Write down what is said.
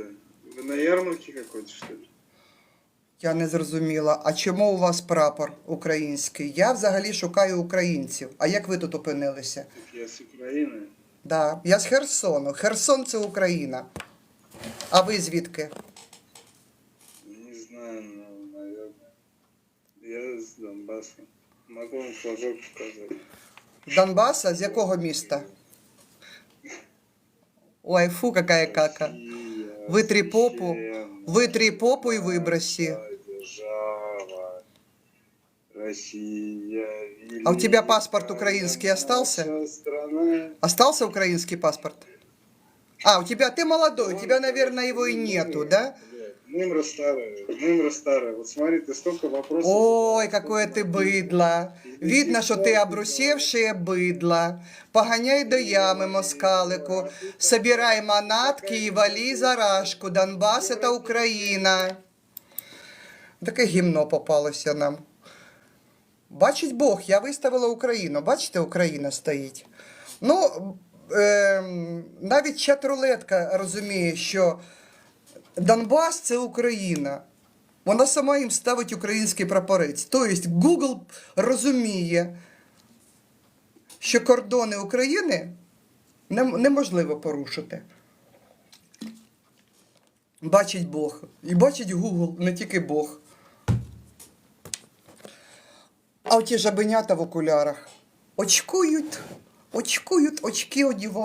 это? Вы на ярмарке какой-то, что ли? Я не зрозуміла. А чому у вас прапор український? Я взагалі шукаю українців. А як ви тут опинилися? Так я с Украины. Да, я з Херсону. Херсон це Україна. А ви звідки? Не знаю, но, наверное. Я с Донбасса. Могу вам флажок показать. Донбаса? З якого міста? Ой, фу, какая кака. Вытри попу, вытри попу и выброси. А у тебя паспорт украинский остался? Остался украинский паспорт? А, у тебя, ты молодой, у тебя, наверное, его и нету, да? Мымра старая, мымра старая. Вот смотри, ты столько вопросов. Ой, какое ты быдло. Видно, что ты обрусевшее быдло. Погоняй до ямы, москалику. Собирай манатки и вали за рашку. Донбас – это Україна. Таке гімно попалося нам. Бачить Бог, я виставила Україну. Бачите, Україна стоїть. Ну, ем, навіть чат-рулетка розуміє, що Донбас це Україна. Вона сама їм ставить український прапорець. Тобто Google розуміє, що кордони України неможливо порушити. Бачить Бог. І бачить Google, не тільки Бог. А оті жабенята в окулярах очкують, очкують, очки одівають.